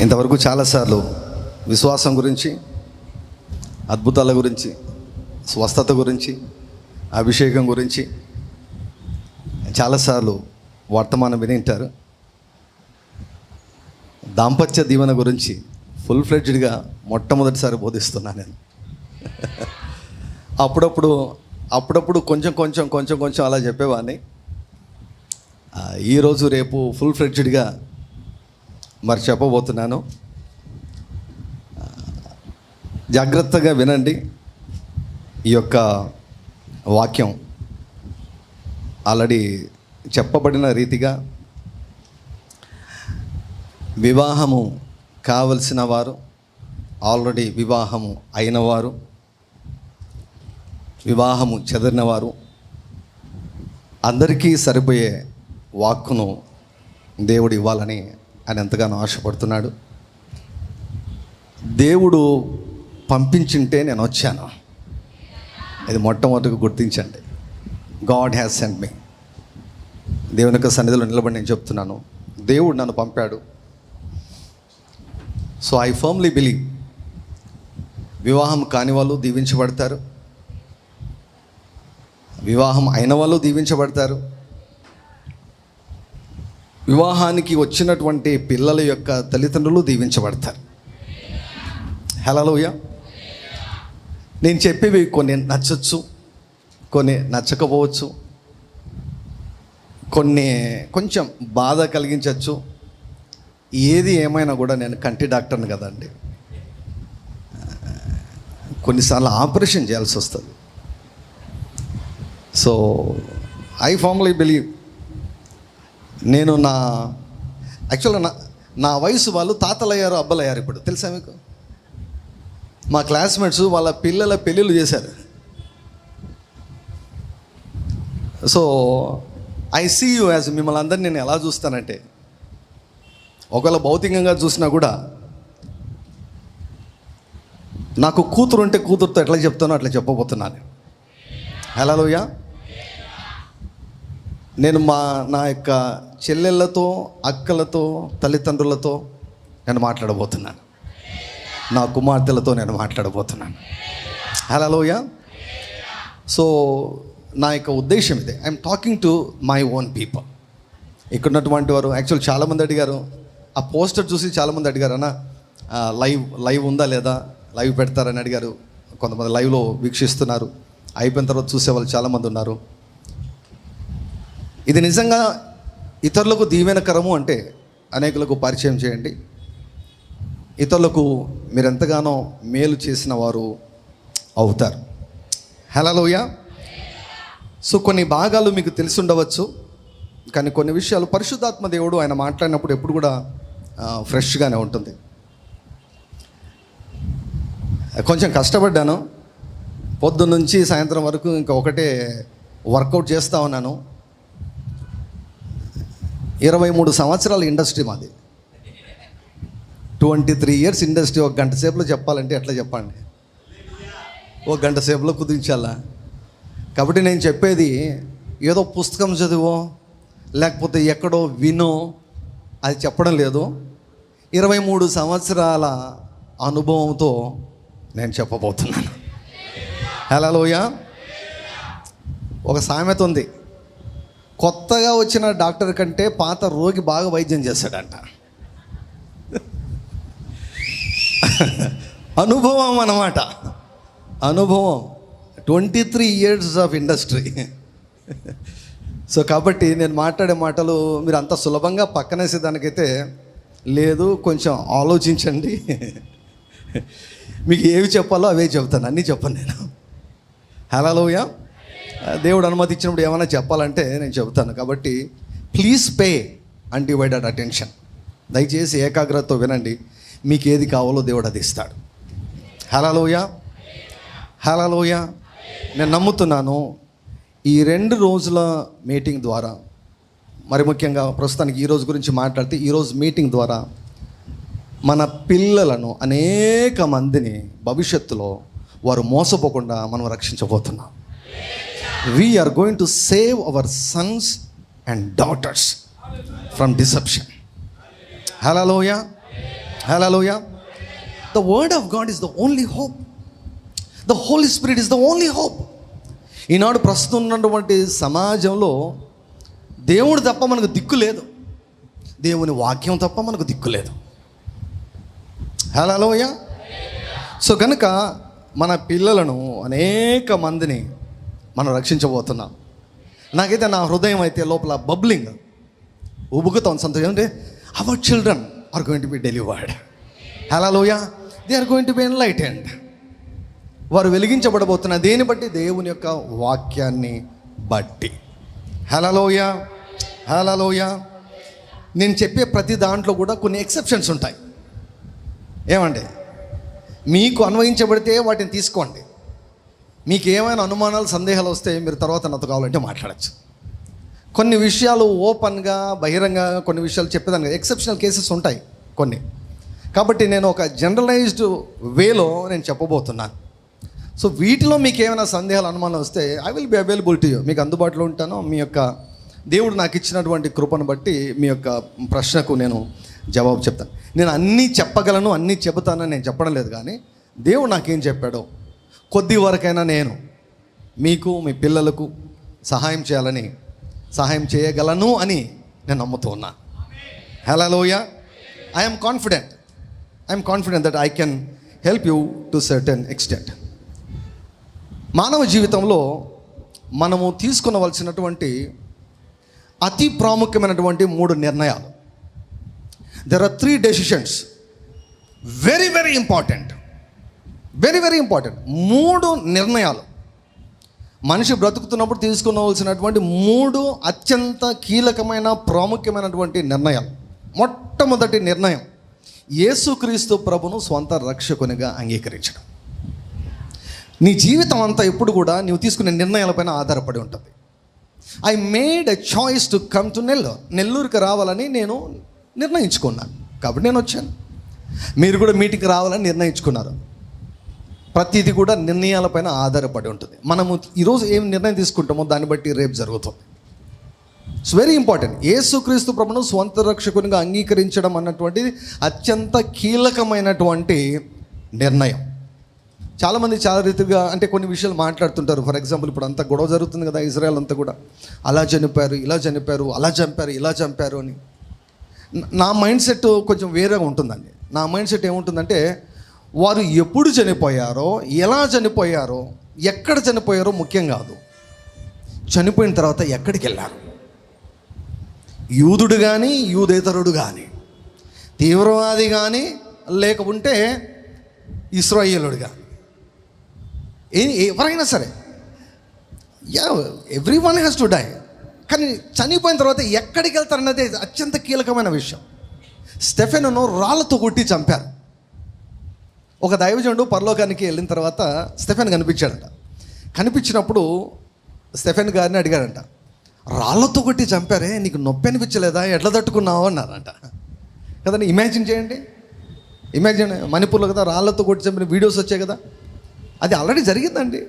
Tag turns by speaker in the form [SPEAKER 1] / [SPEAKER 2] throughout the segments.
[SPEAKER 1] ఇంతవరకు చాలాసార్లు విశ్వాసం గురించి అద్భుతాల గురించి స్వస్థత గురించి అభిషేకం గురించి చాలాసార్లు వర్తమానం వినింటారు. దాంపత్య దీవెన గురించి ఫుల్ ఫ్లెడ్జ్డ్గా మొట్టమొదటిసారి బోధిస్తున్నా నేను. అప్పుడప్పుడు అప్పుడప్పుడు కొంచెం కొంచెం కొంచెం కొంచెం అలా చెప్పేవాడిని. ఈరోజు రేపు ఫుల్ ఫ్లెడ్జ్డ్గా మరి చెప్పబోతున్నాను. జాగ్రత్తగా వినండి ఈ యొక్క వాక్యం. ఆల్రెడీ చెప్పబడిన రీతిగా వివాహము కావలసిన వారు ఆల్రెడీ వివాహము అయినవారు వివాహము చెదిరినవారు అందరికీ సరిపోయే వాక్కును దేవుడు ఇవ్వాలని ఆయన ఎంతగానో ఆశపడుతున్నాడు. దేవుడు పంపించింటే నేను వచ్చాను. ఇది మొట్టమొదటిగా గుర్తించండి. God has sent me. దేవుని యొక్క సన్నిధిలో నిలబడి నేను చెప్తున్నాను. దేవుడు నన్ను పంపాడు. So I firmly believe. వివాహం కాని వాళ్ళు దీవించబడతారు. వివాహం అయిన వాళ్ళు దీవించబడతారు. వివాహానికి వచ్చినటువంటి పిల్లల యొక్క తల్లిదండ్రులు దీవించబడతారు. హలోయ నేను చెప్పేవి కొన్ని నచ్చచ్చు కొన్ని నచ్చకపోవచ్చు కొన్ని కొంచెం బాధ కలిగించవచ్చు ఏది ఏమైనా కూడా నేను కంటి డాక్టర్ని కదండి. కొన్నిసార్లు ఆపరేషన్ చేయాల్సి వస్తుంది. సో ఐ ఫార్మ్లీ బిలీవ్ నేను నా యాక్చువల్గా నా నా వయసు వాళ్ళు తాతలయ్యారు అబ్బలయ్యారు ఇప్పుడు. తెలుసా మీకు? మా క్లాస్మేట్స్ వాళ్ళ పిల్లల పెళ్ళిళ్ళు చేశారు. So I see you as మిమ్మల్ని అందరినీ నేను ఎలా చూస్తానంటే ఒకవేళ భౌతికంగా చూసినా కూడా నాకు కూతురు ఉంటే కూతురుతో ఎట్లా చెప్తానో అట్లా చెప్పబోతున్నాను. హలోయ నేను మా నా యొక్క చెల్లెళ్ళతో అక్కలతో తల్లిదండ్రులతో నేను మాట్లాడబోతున్నాను. నా కుమార్తెలతో నేను మాట్లాడబోతున్నాను. హలోయ సో నా యొక్క ఉద్దేశం ఇదే. I'm talking to my own people ఇక్కడ ఉన్నటువంటి వారు యాక్చువల్ చాలామంది అడిగారు. ఆ పోస్టర్ చూసి చాలామంది అడిగారు అన్న లైవ్ లైవ్ ఉందా లేదా? లైవ్ పెడతారని అడిగారు. కొంతమంది లైవ్లో వీక్షిస్తున్నారు. అయిపోయిన తర్వాత చూసే వాళ్ళు చాలామంది ఉన్నారు. ఇది నిజంగా ఇతరులకు దీవెనకరము అంటే అనేకులకు పరిచయం చేయండి. ఇతరులకు మీరు ఎంతగానో మేలు చేసిన వారు అవుతారు. హలోయ సో కొన్ని భాగాలు మీకు తెలిసి ఉండవచ్చు కానీ కొన్ని విషయాలు పరిశుద్ధాత్మ దేవుడు ఆయన మాట్లాడినప్పుడు ఎప్పుడు కూడా ఫ్రెష్గానే ఉంటుంది. కొంచెం కష్టపడ్డాను. పొద్దున్న నుంచి సాయంత్రం వరకు ఇంకా ఒకటే వర్కౌట్ చేస్తూ ఉన్నాను. ఇరవై మూడు సంవత్సరాల ఇండస్ట్రీ మాది. ట్వంటీ త్రీ ఇయర్స్ ఇండస్ట్రీ ఒక గంట సేపులో చెప్పాలంటే ఎట్లా చెప్పండి? ఒక గంట సేపులో కుదించాలా? కాబట్టి నేను చెప్పేది ఏదో పుస్తకం చదివో లేకపోతే ఎక్కడో వినో అది చెప్పడం లేదు. ఇరవై మూడు సంవత్సరాల అనుభవంతో నేను చెప్పబోతున్నాను. హలోయ ఒక సామెత ఉంది. కొత్తగా వచ్చిన డాక్టర్ కంటే పాత రోగి బాగా వైద్యం చేస్తాడంట అనుభవం అన్నమాట. అనుభవం. Twenty three years of industry. So కాబట్టి నేను మాట్లాడే మాటలు మీరు అంత సులభంగా పక్కనేసే దానికైతే లేదు కొంచెం ఆలోచించండి. మీకు ఏవి చెప్పాలో అవే చెప్తాను అన్నీ చెప్పను నేను. హలోయ దేవుడు అనుమతి ఇచ్చినప్పుడు ఏమైనా చెప్పాలంటే నేను చెబుతాను. కాబట్టి ప్లీజ్ పే అన్డివైడెడ్ అటెన్షన్ దయచేసి ఏకాగ్రతతో వినండి. మీకు ఏది కావాలో దేవుడు అది ఇస్తాడు. హలలోయ హలలోయ నేను నమ్ముతున్నాను ఈ రెండు రోజుల మీటింగ్ ద్వారా మరి ముఖ్యంగా ప్రస్తుతానికి ఈ రోజు గురించి మాట్లాడితే ఈరోజు మీటింగ్ ద్వారా మన పిల్లలను అనేక మందిని భవిష్యత్తులో వారు మోసపోకుండా మనం రక్షించబోతున్నాం. We're going to save our sons and daughters from deception hallelujah hallelujah the word of God is the only hope the Holy Spirit is the only hope ఈనాడు ప్రస్తుతం ఉన్నటువంటి సమాజంలో దేవుడు తప్ప మనకు దిక్కు లేదు. దేవుని వాక్యం తప్ప మనకు దిక్కు లేదు. హలోయ సో కనుక మన పిల్లలను అనేక మందిని మనం రక్షించబోతున్నాం. నాకైతే నా హృదయం అయితే లోపల బబ్లింగ్. ఉబుకుతాం సంతోషం. అంటే our children are going to be delivered hallelujah they are going to be enlightened వారు వెలిగించబడబోతున్న దేని బట్టి? దేవుని యొక్క వాక్యాన్ని బట్టి. హలలోయ హలలోయ నేను చెప్పే ప్రతి దాంట్లో కూడా కొన్ని ఎక్సెప్షన్స్ ఉంటాయి. ఏమండి? మీకు అన్వయించబడితే వాటిని తీసుకోండి. మీకు ఏమైనా అనుమానాలు సందేహాలు వస్తే మీరు తర్వాత నాతో కావాలంటే మాట్లాడచ్చు. కొన్ని విషయాలు ఓపెన్గా బహిరంగ కొన్ని విషయాలు చెప్పేదానికి ఎక్సెప్షనల్ కేసెస్ ఉంటాయి కొన్ని. కాబట్టి నేను ఒక జనరలైజ్డ్ వేలో నేను చెప్పబోతున్నాను. సో వీటిలో మీకు ఏమైనా సందేహాలు అనుమానం వస్తే I will be available to you మీకు అందుబాటులో ఉంటాను. మీ యొక్క దేవుడు నాకు ఇచ్చినటువంటి కృపను బట్టి మీ యొక్క ప్రశ్నకు నేను జవాబు చెప్తాను. నేను అన్నీ చెప్పగలను అన్నీ చెబుతానని నేను చెప్పడం లేదు కానీ దేవుడు నాకేం చెప్పాడో కొద్ది వరకైనా నేను మీకు మీ పిల్లలకు సహాయం చేయాలని సహాయం చేయగలను అని నేను నమ్ముతూ ఉన్నా. Hallelujah I'm confident I'm confident that I can help you to certain extent మానవ జీవితంలో మనము తీసుకునవలసినటువంటి అతి ప్రాముఖ్యమైనటువంటి మూడు నిర్ణయాలు. There are three decisions very very important very very important మూడు నిర్ణయాలు. మనిషి బ్రతుకుతున్నప్పుడు తీసుకోవాల్సినటువంటి మూడు అత్యంత కీలకమైన ప్రాముఖ్యమైనటువంటి నిర్ణయాలు. మొట్టమొదటి నిర్ణయం యేసుక్రీస్తు ప్రభును స్వంత రక్షకునిగా అంగీకరించడం. నీ జీవితం అంతా ఎప్పుడు కూడా నువ్వు తీసుకునే నిర్ణయాలపైన ఆధారపడి ఉంటుంది. I made a choice to come to Nellore నెల్లూరుకి రావాలని నేను నిర్ణయించుకున్నాను. కాబట్టి నేను వచ్చాను. మీరు కూడా మీటింగ్కి రావాలని నిర్ణయించుకున్నారు. ప్రతిదీ కూడా నిర్ణయాలపైన ఆధారపడి ఉంటుంది. మనము ఈరోజు ఏం నిర్ణయం తీసుకుంటామో దాన్ని బట్టి రేపు జరుగుతుంది. ఇట్స్ వెరీ ఇంపార్టెంట్ యేసుక్రీస్తు ప్రభును స్వంత రక్షకునిగా అంగీకరించడం అన్నటువంటిది అత్యంత కీలకమైనటువంటి నిర్ణయం. చాలామంది చాలా రీతిగా అంటే కొన్ని విషయాలు మాట్లాడుతుంటారు. ఫర్ ఎగ్జాంపుల్ ఇప్పుడు అంతా గొడవ జరుగుతుంది కదా ఇజ్రాయెల్ అంతా కూడా. అలా చనిపోయారు ఇలా చనిపోయారు అలా చంపారు ఇలా చంపారు అని. నా మైండ్ సెట్ కొంచెం వేరేగా ఉంటుందండి. నా మైండ్ సెట్ ఏముంటుందంటే వారు ఎప్పుడు చనిపోయారో ఎలా చనిపోయారో ఎక్కడ చనిపోయారో ముఖ్యం కాదు. చనిపోయిన తర్వాత ఎక్కడికి వెళ్ళారు? యూదుడు కానీ యూదేతరుడు కానీ తీవ్రవాది కానీ లేకుంటే ఇస్రాయేలుడు కానీ ఏ ఎవరైనా సరే yeah everyone has to die కానీ చనిపోయిన తర్వాత ఎక్కడికి వెళ్తారన్నది అత్యంత కీలకమైన విషయం. స్టెఫెన్ను రాళ్ళతో కొట్టి చంపారు. ఒక దైవజనుడు పరలోకానికి వెళ్ళిన తర్వాత స్టెఫెన్ కనిపించాడంట. కనిపించినప్పుడు స్టెఫెన్ గారిని అడిగాడంట రాళ్ళతో కొట్టి చంపారే నీకు నొప్పి అనిపించలేదా? ఎట్లా తట్టుకున్నావు? అన్నారంట. కదండి ఇమాజిన్ చేయండి. ఇమాజిన్ మణిపూర్లో కదా రాళ్ళతో కొట్టి చంపిన వీడియోస్ వచ్చాయి కదా. అది ఆల్రెడీ జరిగిందండి.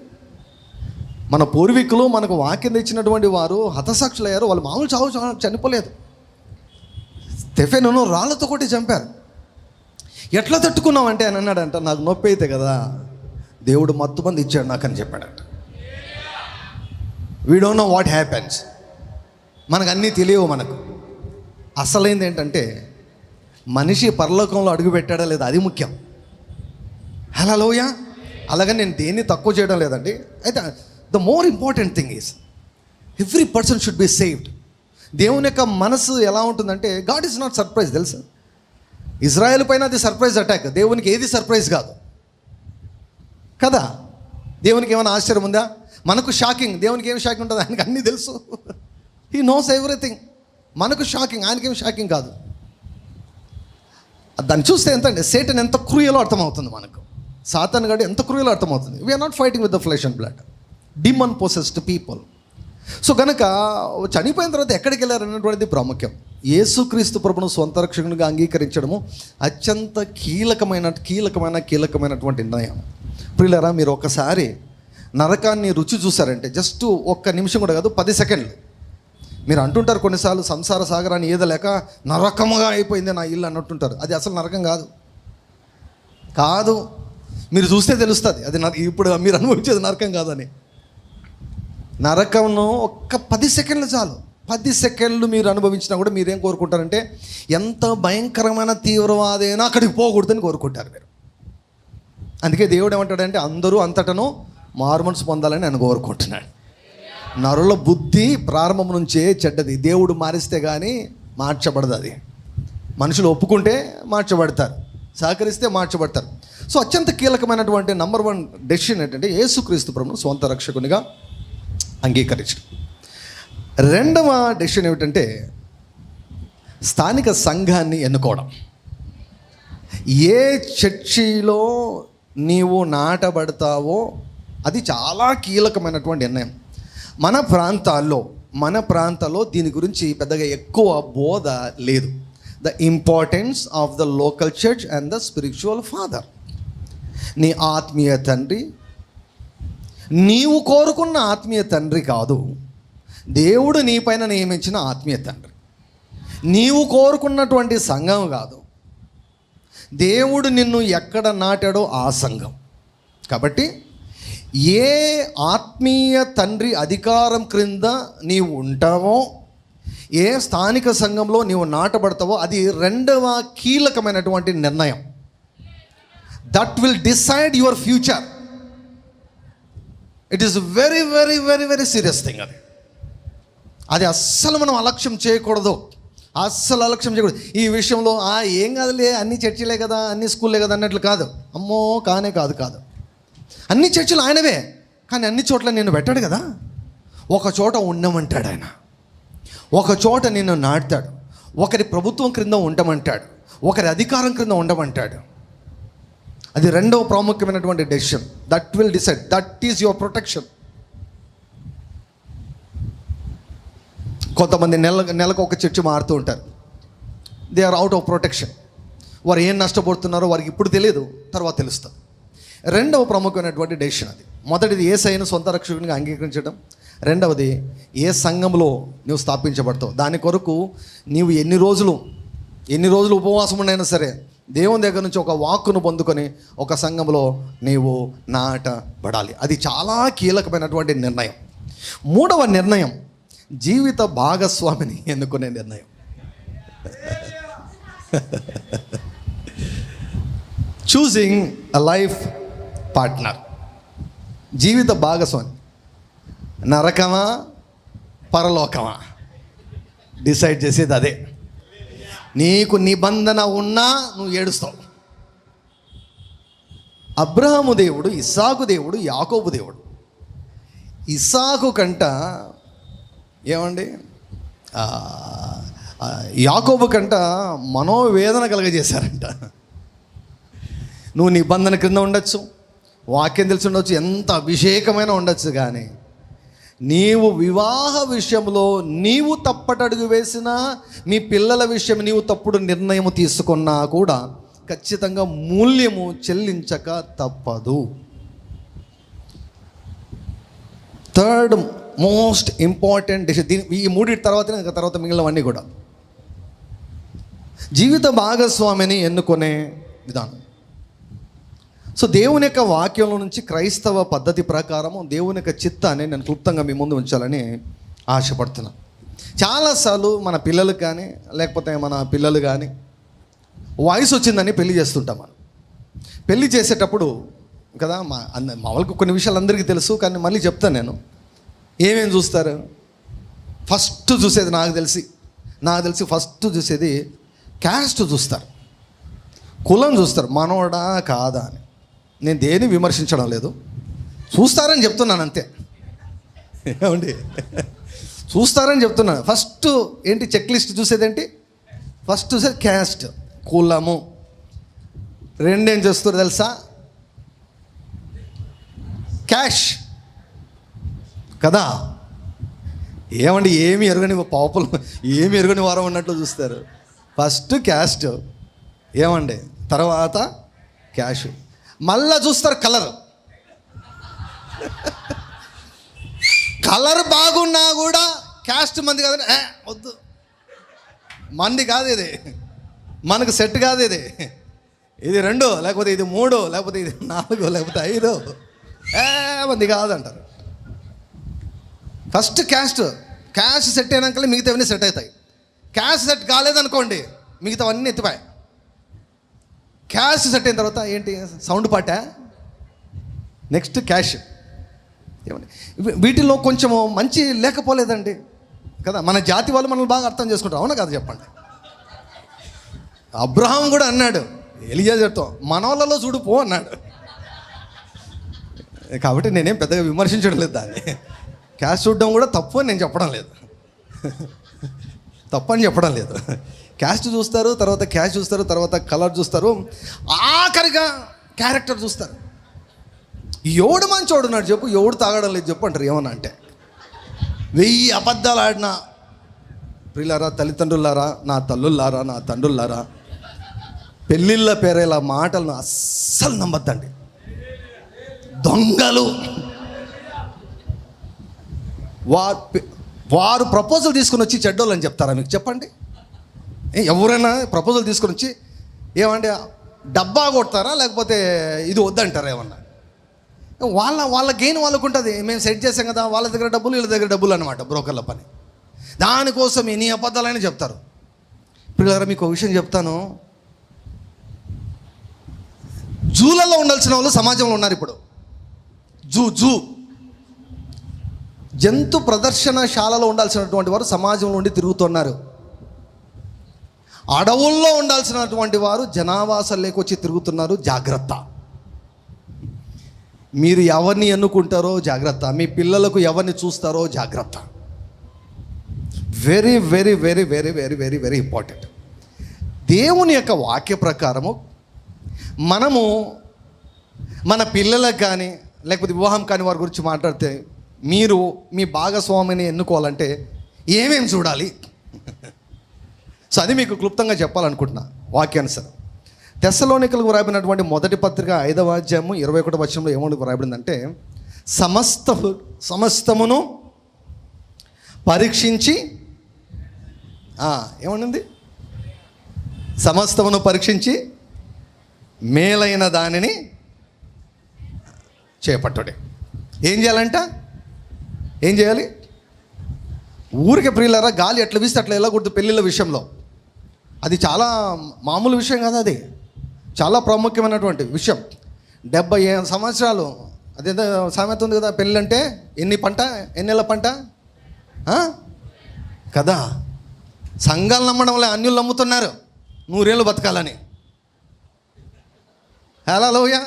[SPEAKER 1] మన పూర్వీకులు మనకు వాక్యం తెచ్చినటువంటి వారు హతసాక్షులయ్యారు. వాళ్ళు మామూలు చావు చనిపోలేదు. స్టెఫెన్ను రాళ్ళతో కొట్టి చంపారు. ఎట్లా తట్టుకున్నావు అంటే అని అన్నాడంట నాకు నొప్పి అయితే కదా దేవుడు మత్తు మంది ఇచ్చాడు నాకు అని చెప్పాడంట. We don't know what happens మనకు అన్నీ తెలియవు మనకు. అసలైంది ఏంటంటే మనిషి పరలోకంలో అడుగు పెట్టాడా లేదా అది ముఖ్యం. హలో లోయ అలాగని నేను దేన్ని తక్కువ చేయడం లేదండి. అయితే the more important thing is every person should be saved దేవుని యొక్క మనసు ఎలా ఉంటుందంటే గాడ్ ఈజ్ నాట్ సర్ప్రైజ్ తెలుసా? ఇజ్రాయెల్ పైన అది సర్ప్రైజ్ అటాక్. దేవునికి ఏది సర్ప్రైజ్ కాదు. కదా? దేవునికి ఏమైనా ఆశ్చర్యం ఉందా? మనకు షాకింగ్. దేవునికి ఏం షాకింగ్ ఉంటుంది? ఆయనకి అన్నీ తెలుసు. హీ నోస్ ఎవ్రీథింగ్ మనకు షాకింగ్. ఆయనకేం షాకింగ్ కాదు. దాన్ని చూస్తే ఎంత అంటే సేటన్ ఎంత క్రూయలో అర్థమవుతుంది మనకు. సాతాన్ గడి ఎంత క్రూయలో అర్థమవుతుంది? We're not fighting with the flesh and blood demon possessed people so కనుక చనిపోయిన తర్వాత ఎక్కడికి వెళ్ళారనేటువంటిది ప్రాముఖ్యం. యేసుక్రీస్తు ప్రభును స్వంత రక్షకునిగా అంగీకరించడము అత్యంత కీలకమైన కీలకమైన కీలకమైనటువంటి నిర్ణయం. ప్రియులరా మీరు ఒకసారి నరకాన్ని రుచి చూసారంటే జస్ట్ ఒక్క నిమిషం కూడా కాదు పది సెకండ్లు. మీరు అంటుంటారు కొన్నిసార్లు సంసార సాగరాన్ని ఈదలేక నరకముగా అయిపోయింది నా ఇల్లు అన్నట్టుంటారు. అది అసలు నరకం కాదు. కాదు. మీరు చూస్తే తెలుస్తుంది. అది నర- ఇప్పుడు మీరు అనుభవించేది నరకం కాదని. నరకంను ఒక్క పది సెకండ్లు చాలు. పది సెకండ్లు మీరు అనుభవించినా కూడా మీరేం కోరుకుంటారంటే ఎంత భయంకరమైన తీవ్రవాదైనా అక్కడికి పోకూడదని కోరుకుంటారు మీరు. అందుకే దేవుడు ఏమంటాడంటే అందరూ అంతటను మార్మన్స్ పొందాలని నేను కోరుకుంటున్నాడు. నరుల బుద్ధి ప్రారంభం నుంచే చెడ్డది. దేవుడు మారిస్తే కానీ మార్చబడదు అది. మనుషులు ఒప్పుకుంటే మార్చబడతారు. సహకరిస్తే మార్చబడతారు. సో అత్యంత కీలకమైనటువంటి నంబర్ వన్ డెసిషన్ ఏంటంటే యేసుక్రీస్తు ప్రభును సొంత రక్షకునిగా అంగీకరించడం. రెండవ డెసిషన్ ఏమిటంటే స్థానిక సంఘాన్ని ఎన్నుకోవడం. ఏ చర్చిలో నీవు నాటబడతావో అది చాలా కీలకమైనటువంటి నిర్ణయం. మన ప్రాంతాల్లో మన ప్రాంతాల్లో దీని గురించి పెద్దగా ఎక్కువ బోధ లేదు. The importance of the local church and the spiritual father నీ ఆత్మీయ తండ్రి నీవు కోరుకున్న ఆత్మీయ తండ్రి కాదు. దేవుడు నీపైన నియమించిన ఆత్మీయ తండ్రి. నీవు కోరుకున్నటువంటి సంఘం కాదు. దేవుడు నిన్ను ఎక్కడ నాటాడో ఆ సంఘం. కాబట్టి ఏ ఆత్మీయ తండ్రి అధికారం క్రింద నీవు ఉంటావో ఏ స్థానిక సంఘంలో నీవు నాటబడతావో అది రెండవ కీలకమైనటువంటి నిర్ణయం. That will decide your future it is very very very very serious thing అది. అది అస్సలు మనం అలక్ష్యం చేయకూడదు. అస్సలు అలక్ష్యం చేయకూడదు. ఈ విషయంలో ఆ ఏం కాదులే అన్ని చర్చిలే కదా అన్ని స్కూల్లే కదా అన్నట్లు కాదు. అమ్మో కానే కాదు కాదు. అన్ని చర్చిలు ఆయనవే. కానీ అన్ని చోట్ల నేను పెట్టాడు కదా. ఒక చోట ఉండమంటాడు ఆయన. ఒక చోట నిన్ను నాటుతాడు. ఒకరి ప్రభుత్వం క్రింద ఉండమంటాడు. ఒకరి అధికారం క్రింద ఉండమంటాడు. అది రెండవ ప్రాముఖ్యమైనటువంటి decision that will decide that is your protection కొంతమంది నెల నెలకు ఒక చర్చి మారుతూ ఉంటారు. They are out of protection వారు ఏం నష్టపోతున్నారో వారికి ఇప్పుడు తెలియదు తర్వాత తెలుస్తుంది. రెండవ ప్రముఖమైనటువంటి డెసిషన్ అది. మొదటిది ఏ సైన సొంత రక్షకునిగా అంగీకరించడం? రెండవది ఏ సంఘంలో నువ్వు స్థాపించబడతావు? దాని కొరకు నీవు ఎన్ని రోజులు ఎన్ని రోజులు ఉపవాసం ఉండైనా సరే దేవుని దగ్గర నుంచి ఒక వాక్కును పొందుకొని ఒక సంఘంలో నీవు నాటబడాలి. అది చాలా కీలకమైనటువంటి నిర్ణయం. మూడవ నిర్ణయం జీవిత భాగస్వామిని ఎన్నుకునే నిర్ణయం. చూసింగ్ అ లైఫ్ పార్ట్నర్ జీవిత భాగస్వామి. నరకమా? పరలోకమా? డిసైడ్ చేసేది అదే. నీకు నిబంధన ఉన్నా నువ్వు ఏడుస్తావు. అబ్రహాము దేవుడు ఇస్సాకు దేవుడు యాకోబు దేవుడు. ఇస్సాకు కంట ఏమండి? యాకోబు కంట మనోవేదన కలగజేశారంట. నువ్వు నిబంధన క్రింద ఉండొచ్చు వాక్యం తెలిసి ఉండొచ్చు ఎంత అభిషేకమైన ఉండొచ్చు కానీ నీవు వివాహ విషయంలో నీవు తప్పటడుగు వేసినా మీ పిల్లల విషయం నీవు తప్పుడు నిర్ణయం తీసుకున్నా కూడా ఖచ్చితంగా మూల్యము చెల్లించక తప్పదు. థర్డ్ మోస్ట్ ఇంపార్టెంట్ డిసిషన్ దీని ఈ మూడింటి తర్వాతనే ఇంకా తర్వాత మిగిలినవన్నీ కూడా. జీవిత భాగస్వామిని ఎన్నుకునే విధానం. సో దేవుని యొక్క వాక్యంలో నుంచి క్రైస్తవ పద్ధతి ప్రకారము దేవుని యొక్క చిత్తాన్ని నేను క్లుప్తంగా మీ ముందు ఉంచాలని ఆశపడుతున్నాను చాలాసార్లు మన పిల్లలు కానీ లేకపోతే మన పిల్లలు కానీ వయసు వచ్చిందని పెళ్ళి చేస్తుంటాం మనం. పెళ్ళి చేసేటప్పుడు కదా మా అంద మామూలుగా కొన్ని విషయాలు అందరికీ తెలుసు కానీ మళ్ళీ చెప్తాను నేను. ఏమేమి చూస్తారు? ఫస్ట్ చూసేది నాకు తెలిసి నాకు తెలిసి ఫస్ట్ చూసేది క్యాస్ట్ చూస్తారు. కులం చూస్తారు. మనోడా కాదా అని. నేను దేని విమర్శించడం లేదు. చూస్తారని చెప్తున్నాను అంతే. ఏమండి? చూస్తారని చెప్తున్నాను. ఫస్ట్ ఏంటి చెక్ లిస్ట్ చూసేదేంటి? ఫస్ట్ చూసేది క్యాస్ట్ కులము రెండేం చేస్తారు తెలుసా? క్యాష్. కదా? ఏమండి? ఏమి ఎరగని పాపులు ఏమి ఎరగని వారం ఉన్నట్లు చూస్తారు. ఫస్ట్ క్యాస్ట్ ఏమండి? తర్వాత క్యాష్. మళ్ళా చూస్తారు కలర్. కలర్ బాగున్నా కూడా క్యాస్ట్ మంది కాదని వద్దు. మంది కాదు ఇది. మనకు సెట్ కాదు ఇది. ఇది రెండు లేకపోతే ఇది మూడు లేకపోతే ఇది నాలుగు లేకపోతే ఐదు. ఏ మంది కాదంటారు. First caste. క్యాష్ సెట్ అయినాకలే మిగతావన్నీ సెట్ అవుతాయి. క్యాష్ సెట్ కాలేదనుకోండి మిగతావన్నీ ఎత్తిపాయి క్యాష్ సెట్ అయిన తర్వాత ఏంటి? సౌండ్ పాట? Next cash. ఏమండి? వీటిలో కొంచెము మంచి లేకపోలేదండి. కదా మన జాతి వాళ్ళు మనల్ని బాగా అర్థం చేసుకుంటారు. అవునా కదా చెప్పండి. అబ్రహాం కూడా అన్నాడు. ఎలిజాజర్తో మనవాళ్ళలో చూడు పో అన్నాడు. కాబట్టి నేనేం పెద్దగా విమర్శించడం లేదు దాన్ని. క్యాష్ చూడడం కూడా తప్పు అని నేను చెప్పడం లేదు. తప్పు అని చెప్పడం లేదు. క్యాస్ట్ చూస్తారు తర్వాత క్యాష్ చూస్తారు తర్వాత కలర్ చూస్తారు. ఆఖరిగా క్యారెక్టర్ చూస్తారు. ఎవడు మంచోడు ఉన్నాడు చెప్పు ఎవడు తాగడం లేదు చెప్పు అంటారు ఏమన్నా అంటే. వెయ్యి అబద్ధాలు ఆడినా ప్రిల్లారా తల్లిదండ్రులారా నా తల్లుల్లారా నా తండ్రులారా పెళ్ళిళ్ళ పేరేలా మాటలను అస్సలు నమ్మద్దండి. దొంగలు. వారు వారు ప్రపోజల్ తీసుకుని వచ్చి చెడ్డోళ్ళని చెప్తారా మీకు చెప్పండి? ఎవరైనా ప్రపోజల్ తీసుకొని వచ్చి ఏమంటే డబ్బా కొడతారా లేకపోతే ఇది వద్దంటారా ఏమన్నా? వాళ్ళ వాళ్ళ గెయిన్ వాళ్ళకు ఉంటుంది. మేము సెట్ చేసాం కదా వాళ్ళ దగ్గర డబ్బులు వీళ్ళ దగ్గర డబ్బులు అనమాట బ్రోకర్ల పని. దానికోసం ఎన్ని అబద్ధాలైనా చెప్తారు. పిల్లగారు మీకు ఒక విషయం చెప్తాను. జూలలో ఉండాల్సిన వాళ్ళు సమాజంలో ఉన్నారు ఇప్పుడు. Zoo zoo. జంతు ప్రదర్శనశాలలో ఉండాల్సినటువంటి వారు సమాజంలో ఉండి తిరుగుతున్నారు. అడవుల్లో ఉండాల్సినటువంటి వారు జనావాసాలు వచ్చి తిరుగుతున్నారు జాగ్రత్త. మీరు ఎవరిని ఎన్నుకుంటారో జాగ్రత్త. మీ పిల్లలకు ఎవరిని చూస్తారో జాగ్రత్త. Very very very very very very very important దేవుని యొక్క వాక్య ప్రకారము మనము మన పిల్లలకు కానీ లేకపోతే వివాహం కాని వారి గురించి మాట్లాడితే మీరు మీ భాగస్వామిని ఎన్నుకోవాలంటే ఏమేమి చూడాలి? సో అది మీకు క్లుప్తంగా చెప్పాలనుకుంటున్నా వాక్యానుసారం. తెశలోనికలకు వ్రాయబడినటువంటి మొదటి పత్రిక ఐదవ అధ్యాయము ఇరవై ఒకటి వచ్చంలో ఏమని వ్రాయబడిందంటే సమస్త సమస్తమును పరీక్షించి ఆ, ఏమనుంది? సమస్తమును పరీక్షించి మేలైన దానిని చేపట్టుడే. ఏం చేయాలంట? ఏం చేయాలి? ఊరికే ప్రియులరా గాలి ఎట్లా వీస్తే అట్లా వెళ్ళకూడదు పెళ్ళిళ్ళ విషయంలో. అది చాలా మామూలు విషయం కాదు అది. చాలా ప్రాముఖ్యమైనటువంటి విషయం. డెబ్బై సంవత్సరాలు అదేదో సామెత ఉంది కదా పెళ్ళి అంటే ఎన్ని పంట ఎన్నెళ్ళ పంట? కదా. సంఘాలు నమ్మడం వల్ల అన్యులు నమ్ముతున్నారు. నూరేళ్ళు బతకాలని. హలో లోయ?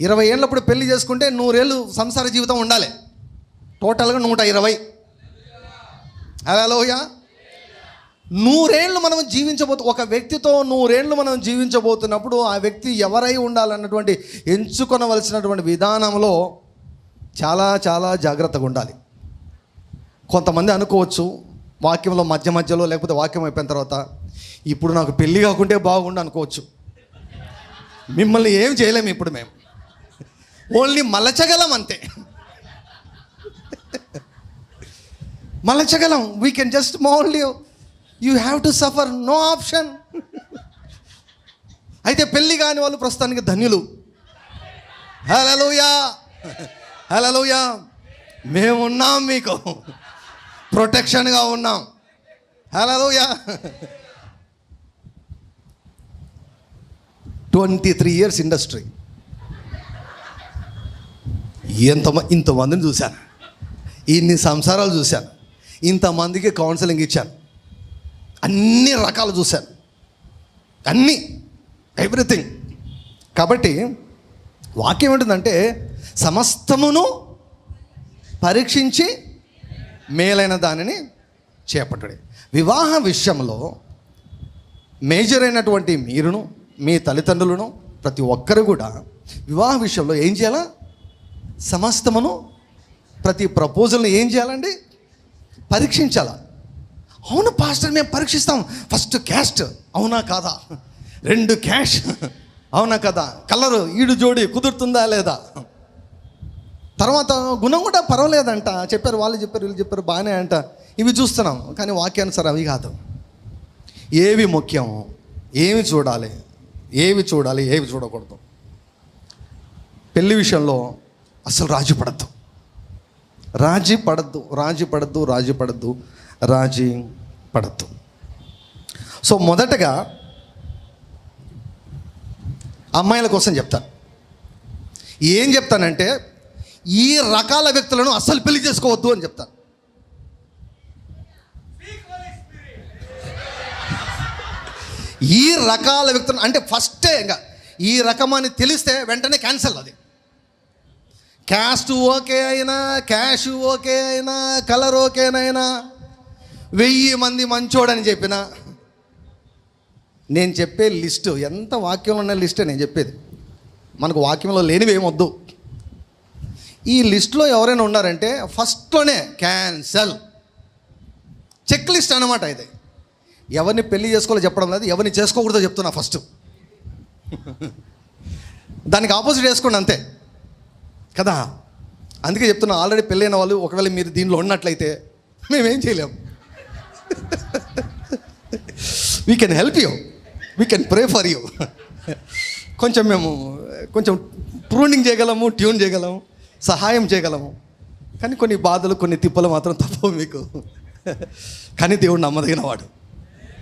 [SPEAKER 1] ఇరవై ఏళ్ళప్పుడు పెళ్ళి చేసుకుంటే నూరేళ్ళు సంసార జీవితం ఉండాలి. టోటల్గా నూట ఇరవై. హలో లోయ? నూరేళ్ళు మనం జీవించబోతు ఒక వ్యక్తితో నూరేళ్ళు మనం జీవించబోతున్నప్పుడు ఆ వ్యక్తి ఎవరై ఉండాలన్నటువంటి ఎంచుకొనవలసినటువంటి విధానంలో చాలా చాలా జాగ్రత్తగా ఉండాలి. కొంతమంది అనుకోవచ్చు వాక్యంలో మధ్య మధ్యలో లేకపోతే వాక్యం అయిపోయిన తర్వాత ఇప్పుడు నాకు పెళ్ళి కాకుంటే బాగుండు అనుకోవచ్చు. మిమ్మల్ని ఏం చేయలేము ఇప్పుడు మేము. ఓన్లీ మలచగలం అంతే. మలచగలం. We can just mould you have to suffer no option అయితే పెళ్ళి కాని వాళ్ళు ప్రస్తుతానికి ధన్యులు. హలోయా హలోయా మేము ఉన్నాం మీకు. ప్రొటెక్షన్గా ఉన్నాం. హలోయా ట్వంటీ త్రీ ఇయర్స్ ఇండస్ట్రీ. ఎంత ఇంతమందిని చూశాను. ఇన్ని సంసారాలు చూశాను. ఇంతమందికి కౌన్సిలింగ్ ఇచ్చాను. అన్ని రకాలు చూశాను. అన్నీ. ఎవ్రీథింగ్ కాబట్టి వాక్యం ఏంటంటే సమస్తమును పరీక్షించి మేలైన దానిని చేపట్టడే వివాహ విషయంలో మేజర్ అయినటువంటి మీరును మీ తల్లిదండ్రులను ప్రతి ఒక్కరు కూడా వివాహ విషయంలో ఏం చేయాలా? సమస్తమును ప్రతి ప్రపోజల్ని ఏం చేయాలండి? పరీక్షించాలా? అవును పాస్టర్ మేము పరీక్షిస్తాం. First caste. అవునా కాదా? రెండు క్యాష్. అవునా కదా? కలరు ఈడు జోడి కుదురుతుందా లేదా? తర్వాత గుణం కూడా పర్వాలేదంట. చెప్పారు వాళ్ళు చెప్పారు వీళ్ళు చెప్పారు బాగానే అంట. ఇవి చూస్తున్నాం. కానీ వాక్యానుసారం అవి కాదు. ఏవి ముఖ్యం? ఏమి చూడాలి? ఏవి చూడాలి? ఏవి చూడకూడదు? పెళ్ళి విషయంలో అసలు రాజీ పడద్దు. రాజీ పడద్దు రాజీ పడద్దు రాజీ పడద్దు. రాజీ పడద్దు సో మొదటగా అమ్మాయిల కోసం చెప్తాను. ఏం చెప్తానంటే ఈ రకాల వ్యక్తులను అస్సలు పెళ్ళి చేసుకోవద్దు అని చెప్తాను. ఈ రకాల వ్యక్తులను అంటే ఫస్టే ఇంకా ఈ రకమని తెలిస్తే వెంటనే క్యాన్సల్ అది. క్యాస్ట్ ఓకే అయినా క్యాష్ ఓకే అయినా కలర్ ఓకేనైనా వెయ్యి మంది మంచోడని చెప్పిన నేను చెప్పే లిస్టు ఎంత వాక్యంలో ఉన్న లిస్టే నేను చెప్పేది. మనకు వాక్యంలో లేనివి ఏమొద్దు ఈ లిస్ట్లో ఎవరైనా ఉన్నారంటే ఫస్ట్లోనే క్యాన్సల్. చెక్ లిస్ట్ అనమాట ఇది. ఎవరిని పెళ్ళి చేసుకోవాలో చెప్పడం లేదు ఎవరిని చేసుకోకూడదో చెప్తున్నా ఫస్ట్. దానికి ఆపోజిట్ వేసుకోండి అంతే. కదా? అందుకే చెప్తున్నా ఆల్రెడీ పెళ్ళైన వాళ్ళు ఒకవేళ మీరు దీనిలో ఉన్నట్లయితే మేమేం చేయలేం. We can help you we can pray for you కొంచెం మేము కొంచెం ట్రూనింగ్ చేయగలము ట్యూన్ చేయగలము సహాయం చేయగలము. కానీ కొన్ని బాధలు కొన్ని తిప్పలు మాత్రం తప్పవు మీకు. కానీ దేవుడు నమ్మదగిన వాడు.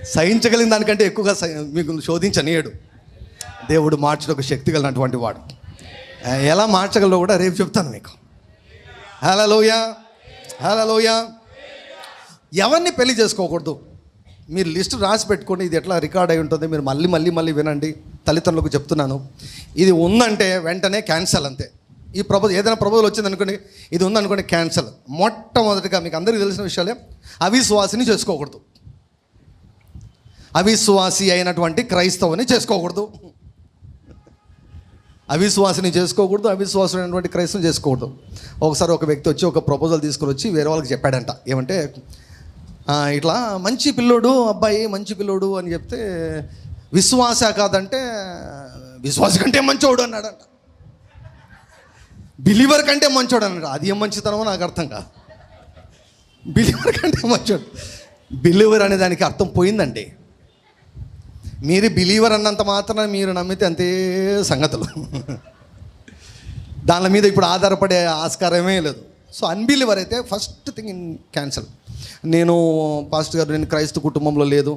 [SPEAKER 1] సహించగలిగిన దానికంటే ఎక్కువగా మీకు శోధించనీయడు. దేవుడు మార్చడానికి శక్తి కలిగినటువంటి వాడు. ఎలా మార్చగలరో కూడా రేపు చెప్తాను మీకు. హలోయ హలోయ ఎవరిని పెళ్ళి చేసుకోకూడదు? మీరు లిస్ట్ రాసి పెట్టుకోండి ఇది ఎట్లా రికార్డ్ అయి ఉంటుంది మీరు మళ్ళీ మళ్ళీ మళ్ళీ వినండి. తల్లిదండ్రులకు చెప్తున్నాను. ఇది ఉందంటే వెంటనే క్యాన్సల్ అంతే. ఈ ప్రభు ఏదైనా ప్రభుత్వం వచ్చింది అనుకోండి ఇది ఉందనుకోండి క్యాన్సల్. మొట్టమొదటిగా మీకు అందరికీ తెలిసిన విషయాలే అవిశ్వాసిని చేసుకోకూడదు. అవిశ్వాసి అయినటువంటి క్రైస్తవుని చేసుకోకూడదు. అవిశ్వాసిని చేసుకోకూడదు అవిశ్వాసమైనటువంటి క్రైస్తవం చేసుకోకూడదు. ఒకసారి ఒక వ్యక్తి వచ్చి ఒక ప్రపోజల్ తీసుకుని వచ్చి వేరే వాళ్ళకి చెప్పాడంట. ఏమంటే ఇట్లా మంచి పిల్లోడు అబ్బాయి మంచి పిల్లోడు అని చెప్తే విశ్వాస కాదంటే విశ్వాస కంటే మంచోడు అన్నాడంట. బిలీవర్ కంటే మంచోడు అన్నాడు. అది ఏం మంచితనమో నాకు అర్థం కాదు. బిలీవర్ కంటే మంచోడు. బిలీవర్ అనే దానికి అర్థం పోయిందండి. మీరు బిలీవర్ అన్నంత మాత్రం మీరు నమ్మితే అంతే సంగతులు. దాని మీద ఇప్పుడు ఆధారపడే ఆస్కారమే లేదు. సో అన్బిలీవర్ అయితే ఫస్ట్ థింగ్ ఇన్ క్యాన్సల్ నేను పాస్టర్ గారు నేను క్రైస్తవ కుటుంబంలో లేదు.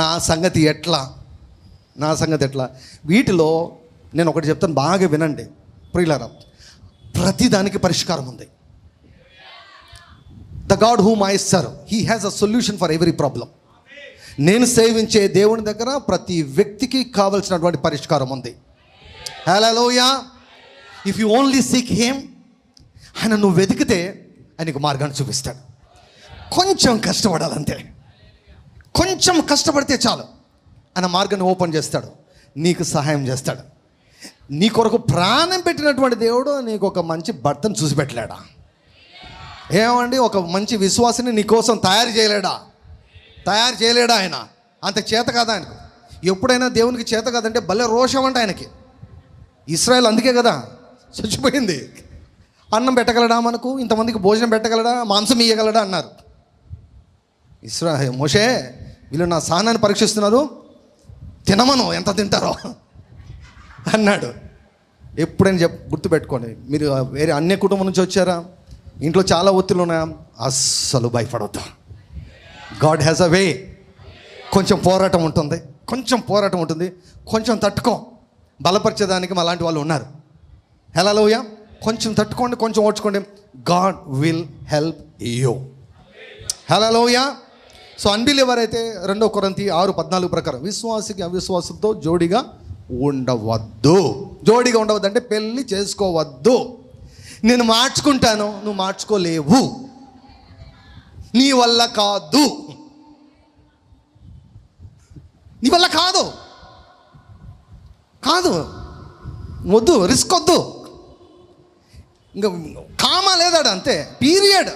[SPEAKER 1] నా సంగతి ఎట్లా? నా సంగతి ఎట్లా? వీటిలో నేను ఒకటి చెప్తాను బాగా వినండి. ప్రియులారా ప్రతి దానికి పరిష్కారం ఉంది. The God whom I serve he has a solution for every problem నేను సేవించే దేవుని దగ్గర ప్రతి వ్యక్తికి కావలసినటువంటి పరిష్కారం ఉంది. Hallelujah if you only seek him ఆయన నువ్వు వెతికితే ఆయనకు మార్గాన్ని చూపిస్తాడు. కొంచెం కష్టపడాలంతే. కొంచెం కష్టపడితే చాలు. ఆయన మార్గాన్ని ఓపెన్ చేస్తాడు. నీకు సహాయం చేస్తాడు. నీ కొరకు ప్రాణం పెట్టినటువంటి దేవుడు నీకు ఒక మంచి భర్తను చూసి పెట్టలేడా? ఏమండి ఒక మంచి విశ్వాసని నీ కోసం తయారు చేయలేడా? తయారు చేయలేడా ఆయన? అంత చేత కాదా ఆయనకు? ఎప్పుడైనా దేవునికి చేత కాదంటే భలే రోషం అంట ఆయనకి. ఇస్రాయల్ అందుకే కదా చచ్చిపోయింది. అన్నం పెట్టగలడా మనకు? ఇంతమందికి భోజనం పెట్టగలడా? మాంసం ఇయ్యగలడా? అన్నారు. ఇస్రా మోషే వీళ్ళు నా సహనాన్ని పరీక్షిస్తున్నారు. తినమను ఎంత తింటారో? అన్నాడు. ఎప్పుడైనా చెప్ గుర్తుపెట్టుకోండి మీరు వేరే అన్య కుటుంబం నుంచి వచ్చారా? ఇంట్లో చాలా ఒత్తిళ్ళు ఉన్నాయా? అస్సలు భయపడవద్దు గాడ్ హ్యాస్ అ వే. కొంచెం పోరాటం ఉంటుంది. కొంచెం పోరాటం ఉంటుంది. కొంచెం తట్టుకో. బలపరిచేదానికి మా లాంటి వాళ్ళు ఉన్నారు. హలోయ కొంచెం తట్టుకోండి కొంచెం ఓడ్చుకోండి God will help you hallelujah so unbeliever అయితే రెండో కొరంతి ఆరు పద్నాలుగు ప్రకారం విశ్వాసికి అవిశ్వాసంతో జోడిగా ఉండవద్దు. జోడిగా ఉండవద్దు అంటే పెళ్ళి చేసుకోవద్దు. నేను మార్చుకుంటాను నువ్వు మార్చుకోలేవు. నీ వల్ల కాదు. నీ వల్ల కాదు. కాదు. వద్దు రిస్క్ వద్దు. ఇంకా కామా లేదాడు అంతే. Period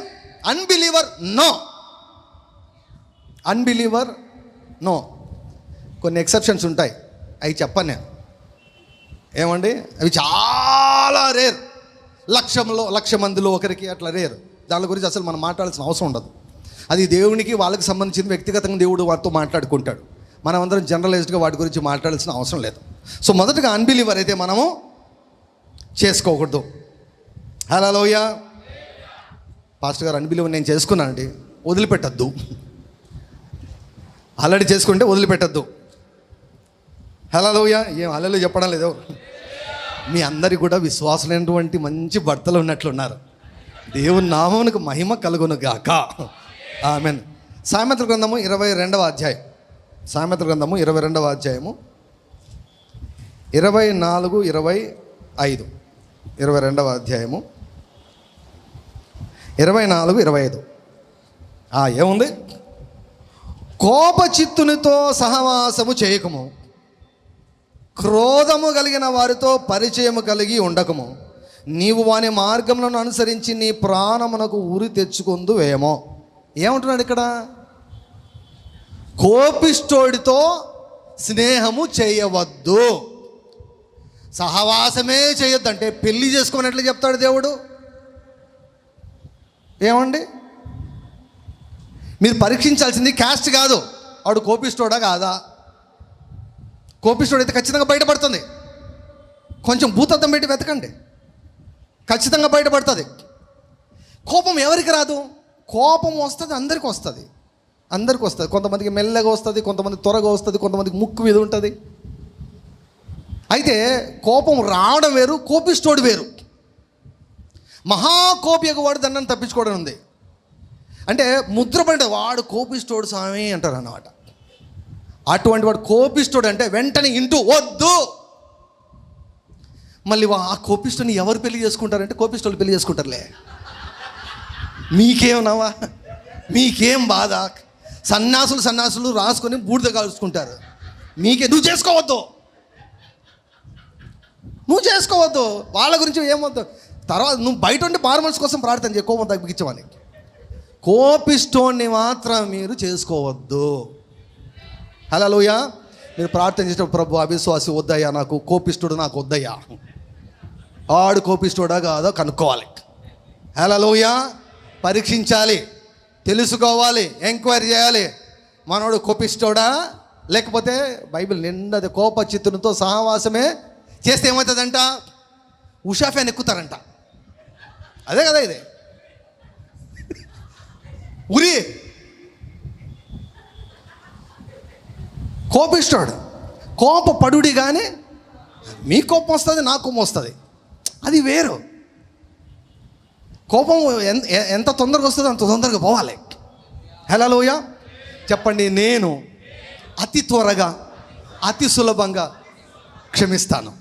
[SPEAKER 1] unbeliever no unbeliever no కొన్ని ఎక్సెప్షన్స్ ఉంటాయి. అవి చెప్పను నేను. ఏమండి? అవి చాలా రేర్ లక్షంలో లక్ష మందిలో ఒకరికి అట్లా రేర్ దాని గురించి అసలు మనం మాట్లాడాల్సిన అవసరం ఉండదు. అది దేవునికి వాళ్ళకి సంబంధించిన వ్యక్తిగతంగా దేవుడు వారితో మాట్లాడుకుంటాడు. మనమందరం జనరలైజ్డ్గా వాటి గురించి మాట్లాడాల్సిన అవసరం లేదు. సో మొదటగా అన్బిలీవర్ అయితే మనము చేసుకోకూడదు. హలో లోయ పాస్టర్ గారు అన్బిలీవర్ నేను చేసుకున్నానండి. వదిలిపెట్టద్దు. అల్లడి చేసుకుంటే వదిలిపెట్టద్దు. హలో లోయ ఏం అల్లలు చెప్పడం లేదు. మీ అందరికి కూడా విశ్వాసమైనటువంటి మంచి భర్తలు ఉన్నట్లున్నారు. దేవుని నామమునకు మహిమ కలుగును గాక. ఆమెన్ సామెత్ర గ్రంథము ఇరవై రెండవ అధ్యాయం. సామెత్ర గ్రంథము ఇరవై రెండవ అధ్యాయము. ఇరవై నాలుగు ఇరవై ఐదు. ఇరవై రెండవ అధ్యాయము. ఇరవై నాలుగు ఇరవై ఐదు. ఏముంది? కోపచిత్తునితో సహవాసము చేయకము. క్రోధము కలిగిన వారితో పరిచయము కలిగి ఉండకము. నీవు వాని మార్గములను అనుసరించి నీ ప్రాణమునకు ఉరి తెచ్చుకుందు వేమో ఏమంటున్నాడు ఇక్కడ? కోపిష్టోడితో స్నేహము చేయవద్దు. సహవాసమే చేయొద్దు అంటే పెళ్ళి చేసుకోనట్లు చెప్తాడు దేవుడు? ఏమండి? మీరు పరీక్షించాల్సింది క్యాస్ట్ కాదు. వాడు కోపిస్తోడా కాదా? కోపిస్తోడు అయితే ఖచ్చితంగా బయటపడుతుంది. కొంచెం భూతద్దం పెట్టి వెతకండి. ఖచ్చితంగా బయటపడుతుంది. కోపం ఎవరికి రాదు? కోపం వస్తుంది అందరికి వస్తుంది. అందరికి వస్తుంది. కొంతమందికి మెల్లగా వస్తుంది కొంతమంది త్వరగా వస్తుంది కొంతమందికి ముక్కు మీద ఉంటుంది. అయితే కోపం రావడం వేరు కోపిస్తోడు వేరు. మహాకోపి వాడు దండను తప్పించుకోవడం ఉంది. అంటే ముద్రపడి వాడు కోపిస్తోడు స్వామి అంటారు అన్నమాట అటువంటి వాడు కోపిస్తోడు అంటే వెంటనే ఇంటూ వద్దు. మళ్ళీ వా- ఆ కోపిస్తుని ఎవరు పెళ్ళి చేసుకుంటారంటే కోపిస్తులు పెళ్ళి చేసుకుంటారులే. నవా మీకేం బాధ? సన్యాసులు సన్యాసులు రాసుకొని బూడిద కాల్చుకుంటారు. మీకే నువ్వు చేసుకోవద్దు. నువ్వు చేసుకోవద్దు. వాళ్ళ గురించి ఏమొద్దు తర్వాత నువ్వు బయట ఉండి పార్మల్స్ కోసం ప్రార్థన చేయ కోపం తగ్గించమని కోపిస్టోన్ని మాత్రం మీరు చేసుకోవద్దు. హలోయ మీరు ప్రార్థన చేసిన ప్రభు అవిశ్వాసి వద్దయ్యా నాకు కోపిస్తుడు నాకు వద్దయ్యా. ఆడు కోపిస్తుడా కాదో కనుక్కోవాలి. హలోయ పరీక్షించాలి తెలుసుకోవాలి ఎంక్వైరీ చేయాలి. మనోడు కోపిస్తోడా లేకపోతే బైబిల్ నిండది కోప చిత్తునితో సహవాసమే చేస్తే ఏమవుతుందంట? ఉషాఫే ఫ్యాన్ ఎక్కుతారంట. అదే కదా ఇది. ఉరి. కోపిస్తాడు. కోప పడుడి కానీ మీ కోపం వస్తుంది నా కోపం వస్తుంది. అది వేరు. కోపం ఎంత ఎంత తొందరగా వస్తుందో అంత తొందరగా పోవాలి. హలోయ చెప్పండి నేను అతి త్వరగా అతి సులభంగా క్షమిస్తాను.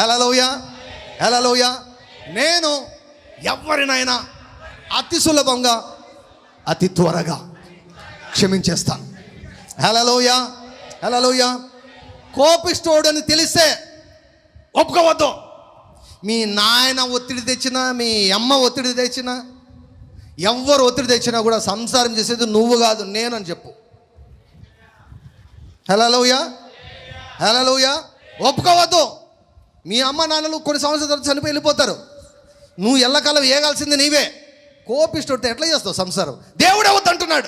[SPEAKER 1] హలోయ హలోయ నేను ఎవరినైనా అతి సులభంగా అతి త్వరగా క్షమించేస్తాను హలోయ హలోయ కోపిస్తోడని తెలిస్తే ఒప్పుకోవద్దు. మీ నాయన ఒత్తిడి తెచ్చినా మీ అమ్మ ఒత్తిడి తెచ్చినా ఎవరు ఒత్తిడి తెచ్చినా కూడా సంసారం చేసేది నువ్వు కాదు నేను అని చెప్పు. హలోయ హలోయ ఒప్పుకోవద్దు. మీ అమ్మ నాన్నలు కొన్ని సంవత్సరాల తర్వాత చనిపోయి వెళ్ళిపోతారు. నువ్వు ఎల్లకాలం ఏగాల్సింది నీవే. కోపిస్తుంటే ఎట్లా చేస్తావు సంసారం? దేవుడే వద్దంటున్నాడు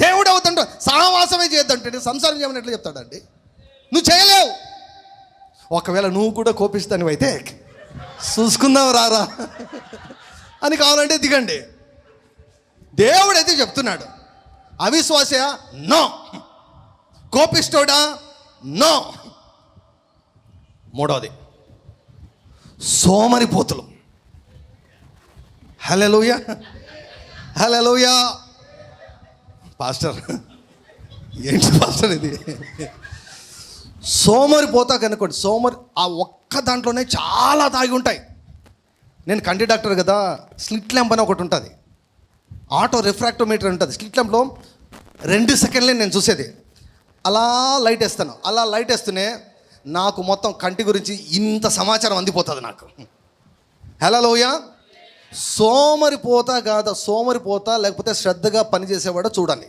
[SPEAKER 1] దేవుడే వద్దంటు సహవాసమే చేయొద్దంటే సంసారం చేయమని ఎట్లా చెప్తాడండి? నువ్వు చేయలేవు. ఒకవేళ నువ్వు కూడా కోపిస్తాను అయితే చూసుకుందాం రారా. అని కావాలంటే దిగండి. దేవుడైతే చెప్తున్నాడు. అవిశ్వాస నో. కోపిస్తోడా నో. మూడవది. సోమరిపోతులు. హలోయ హలోయ పాస్టర్ ఏంటి పాస్టర్ ఇది? సోమరిపోతా కనుకోండి సోమరి ఆ ఒక్క దాంట్లోనే చాలా తాగి ఉంటాయి. నేను కంటి డాక్టర్ కదా స్లిట్ ల్యాంప్ అని ఒకటి ఉంటుంది. ఆటో రిఫ్రాక్టోమీటర్ ఉంటుంది. స్లిట్ ల్యాంప్లో రెండు సెకండ్లే నేను చూసేది. అలా లైట్ వేస్తాను. అలా లైట్ వేస్తూనే నాకు మొత్తం కంటి గురించి ఇంత సమాచారం అందిపోతుంది నాకు. హలోయ సోమరిపోతా కాదా సోమరిపోతా లేకపోతే శ్రద్ధగా పనిచేసేవాడో చూడండి.